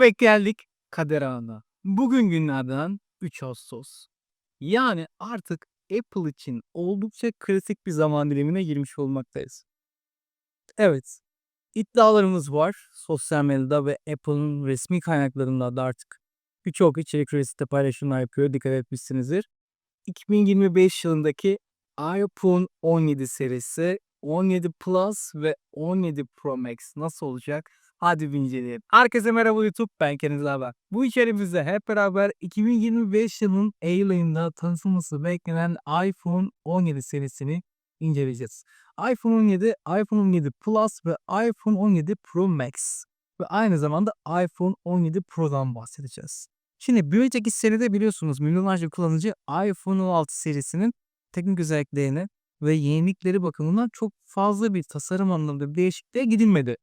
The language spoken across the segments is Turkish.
Ve geldik kader anına. Bugün günlerden 3 Ağustos. Yani artık Apple için oldukça kritik bir zaman dilimine girmiş olmaktayız. Evet, iddialarımız var sosyal medyada ve Apple'ın resmi kaynaklarında da artık birçok içerik üreticisi paylaşımlar yapıyor. Dikkat etmişsinizdir. 2025 yılındaki iPhone 17 serisi 17 Plus ve 17 Pro Max nasıl olacak? Hadi bir inceleyelim. Herkese merhaba YouTube. Ben Kenan Haber. Bu içeriğimizde hep beraber 2025 yılının Eylül ayında tanıtılması beklenen iPhone 17 serisini inceleyeceğiz. iPhone 17, iPhone 17 Plus ve iPhone 17 Pro Max ve aynı zamanda iPhone 17 Pro'dan bahsedeceğiz. Şimdi bir önceki seride biliyorsunuz milyonlarca kullanıcı iPhone 16 serisinin teknik özelliklerini ve yenilikleri bakımından çok fazla bir tasarım anlamında bir değişikliğe gidilmedi.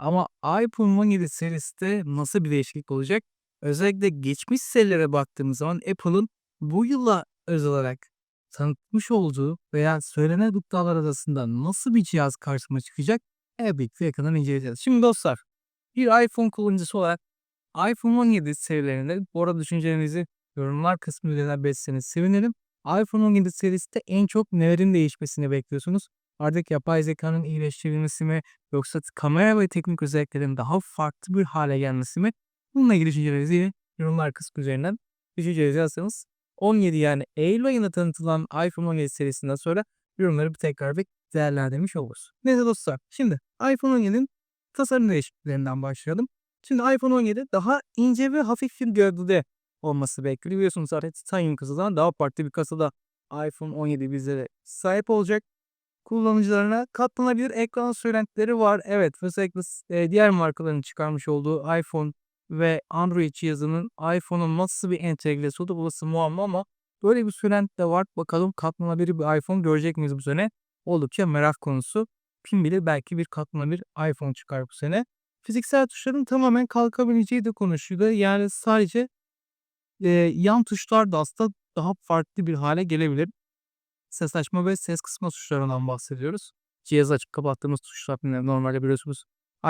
Ama iPhone 17 serisinde nasıl bir değişiklik olacak? Özellikle geçmiş serilere baktığımız zaman Apple'ın bu yıla özel olarak tanıtmış olduğu veya söylenen iddialar arasında nasıl bir cihaz karşıma çıkacak? Evet birlikte yakından inceleyeceğiz. Şimdi dostlar bir iPhone kullanıcısı olarak iPhone 17 serilerinde bu arada düşüncelerinizi yorumlar kısmında belirtseniz sevinirim. iPhone 17 serisinde en çok nelerin değişmesini bekliyorsunuz? Artık yapay zekanın iyileştirilmesi mi yoksa kamera ve teknik özelliklerin daha farklı bir hale gelmesi mi? Bununla ilgili düşüncelerinizi yorumlar kısmı üzerinden düşüncelerinizi yazsanız 17 yani Eylül ayında tanıtılan iPhone 17 serisinden sonra yorumları bir tekrar bir değerlendirmiş oluruz. Neyse dostlar şimdi iPhone 17'nin tasarım değişikliklerinden başlayalım. Şimdi iPhone 17 daha ince ve hafif bir gövdede olması bekleniyor. Biliyorsunuz zaten titanyum kasadan daha farklı bir kasada iPhone 17 bizlere sahip olacak. Kullanıcılarına katlanabilir ekran söylentileri var. Evet özellikle diğer markaların çıkarmış olduğu iPhone ve Android cihazının iPhone'un nasıl bir entegresi oldu burası muamma ama böyle bir söylenti de var. Bakalım katlanabilir bir iPhone görecek miyiz bu sene? Oldukça merak konusu. Kim bilir belki bir katlanabilir iPhone çıkar bu sene. Fiziksel tuşların tamamen kalkabileceği de konuşuldu. Yani sadece e, yan tuşlar da aslında daha farklı bir hale gelebilir. Ses açma ve ses kısma tuşlarından bahsediyoruz. Cihazı açıp kapattığımız tuşlar normalde biliyorsunuz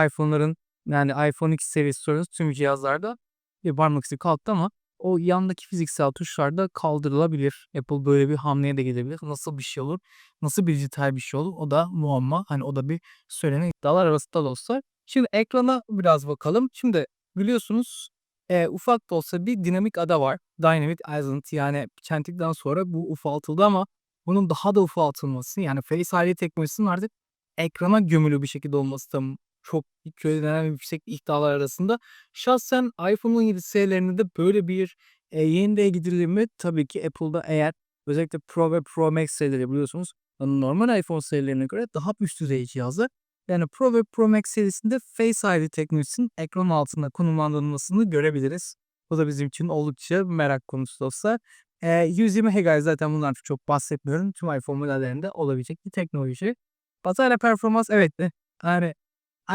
iPhone'ların yani iPhone X serisi soruyoruz tüm cihazlarda bir parmak izi kalktı ama o yandaki fiziksel tuşlar da kaldırılabilir. Apple böyle bir hamleye de gidebilir. Nasıl bir şey olur? Nasıl bir dijital bir şey olur? O da muamma. Hani o da bir söylenen iddialar arasında dostlar. Şimdi ekrana biraz bakalım. Şimdi biliyorsunuz e, ufak da olsa bir dinamik ada var. Dynamic Island yani çentikten sonra bu ufaltıldı ama bunun daha da ufaltılması yani Face ID teknolojisinin artık ekrana gömülü bir şekilde olması da çok söylenen yüksek iddialar arasında. Şahsen iPhone 17 serilerinde de böyle bir e, yeniliğe gidilir mi? Tabii ki Apple'da eğer özellikle Pro ve Pro Max serileri biliyorsunuz normal iPhone serilerine göre daha üst düzey cihazlar. Yani Pro ve Pro Max serisinde Face ID teknolojisinin ekran altında konumlandırılmasını görebiliriz. Bu da bizim için oldukça merak konusu dostlar. E, 120 Hz zaten bundan çok bahsetmiyorum. Tüm iPhone modellerinde olabilecek bir teknoloji. Batarya performans evet de yani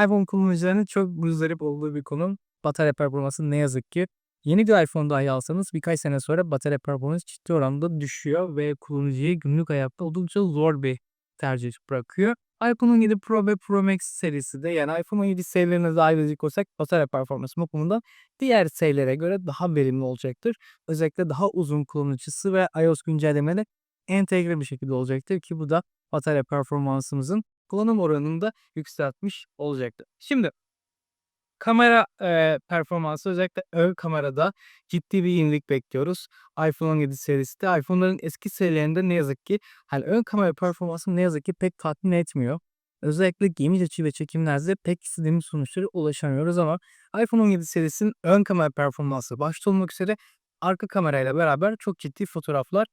iPhone kullanıcılarının çok muzdarip olduğu bir konu. Batarya performansı ne yazık ki yeni bir iPhone dahi alsanız birkaç sene sonra batarya performansı ciddi oranda düşüyor ve kullanıcıyı günlük hayatta oldukça zor bir tercih bırakıyor. iPhone 17 Pro ve Pro Max serisi de yani iPhone 17 serilerine dahil edecek olsak batarya performansı bakımından diğer serilere göre daha verimli olacaktır. Özellikle daha uzun kullanıcısı ve iOS güncellemeleri entegre bir şekilde olacaktır ki bu da batarya performansımızın kullanım oranını da yükseltmiş olacaktır. Şimdi kamera e, performansı özellikle ön kamerada ciddi bir yenilik bekliyoruz. iPhone 17 serisi de iPhone'ların eski serilerinde ne yazık ki hani ön kamera performansı ne yazık ki pek tatmin etmiyor. Özellikle geniş açı ve çekimlerde pek istediğimiz sonuçlara ulaşamıyoruz ama iPhone 17 serisinin ön kamera performansı başta olmak üzere arka kamerayla beraber çok ciddi fotoğraflar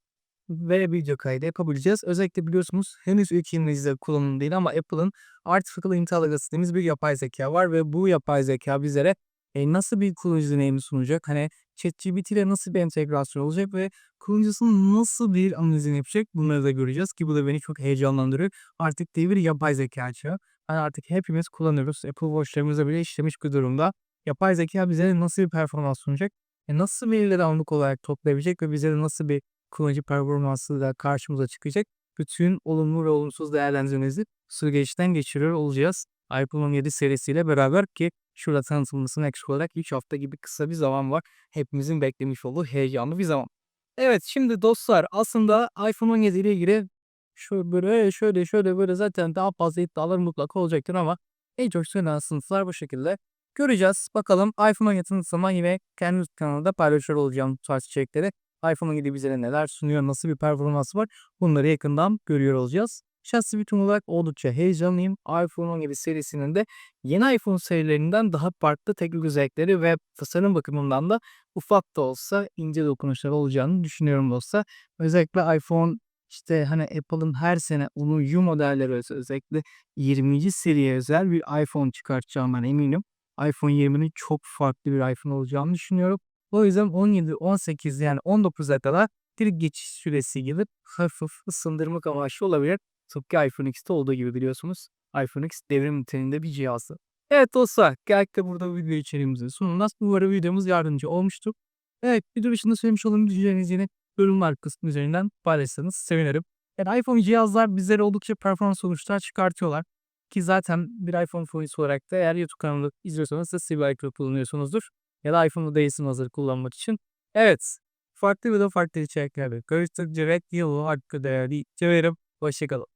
ve video kaydı yapabileceğiz. Özellikle biliyorsunuz henüz ülkemizde kullanım değil ama Apple'ın Artificial Intelligence dediğimiz bir yapay zeka var ve bu yapay zeka bizlere e, nasıl bir kullanıcı deneyimi sunacak? Hani ChatGPT ile nasıl bir entegrasyon olacak ve kullanıcısının nasıl bir analizini yapacak? Bunları da göreceğiz ki bu da beni çok heyecanlandırıyor. Artık devir yapay zeka çağı. Yani artık hepimiz kullanıyoruz. Apple Watch'larımızda bile işlemiş bir durumda. Yapay zeka bize nasıl bir performans sunacak? E nasıl verileri anlık olarak toplayabilecek ve bize nasıl bir kullanıcı performansı da karşımıza çıkacak. Bütün olumlu ve olumsuz değerlendirmenizi süzgeçten geçiriyor olacağız. iPhone 17 serisiyle beraber ki şurada tanıtılmasına eksik olarak 3 hafta gibi kısa bir zaman var. Hepimizin beklemiş olduğu heyecanlı bir zaman. Evet şimdi dostlar aslında iPhone 17 ile ilgili şöyle böyle şöyle şöyle böyle zaten daha fazla iddialar mutlaka olacaktır ama en çok söylenen sınıflar bu şekilde. Göreceğiz. Bakalım iPhone 17 zaman yine kendi kanalımda paylaşıyor olacağım bu tarz içerikleri. iPhone 17 bize neler sunuyor, nasıl bir performansı var bunları yakından görüyor olacağız. Şahsi bütün olarak oldukça heyecanlıyım. iPhone 17 serisinin de yeni iPhone serilerinden daha farklı teknik özellikleri ve tasarım bakımından da ufak da olsa ince dokunuşlar olacağını düşünüyorum dostlar. Özellikle iPhone işte hani Apple'ın her sene onun U modelleri öz- özellikle 20. seriye özel bir iPhone çıkartacağından eminim. iPhone 20'nin çok farklı bir iPhone olacağını düşünüyorum. O yüzden 17, 18 yani 19'a kadar bir geçiş süresi gibi hafif ısındırmak amaçlı olabilir. Tıpkı iPhone X'te olduğu gibi biliyorsunuz. iPhone X devrim niteliğinde bir cihazı. Evet dostlar, geldik de burada video içeriğimizin sonuna. Umarım videomuz yardımcı olmuştur. Evet, video dışında söylemiş olduğum düşüncelerinizi yine yorumlar kısmı üzerinden paylaşırsanız sevinirim. Yani iPhone cihazlar bizlere oldukça performans sonuçlar çıkartıyorlar. Ki zaten bir iPhone fonisi olarak da eğer YouTube kanalı izliyorsanız da CBI kullanıyorsunuzdur. Ya da iPhone'da değilsin hazır kullanmak için. Evet, farklı bir de farklı içeriklerde görüştükçe ve yılı hakkı değerli severim. Hoşçakalın.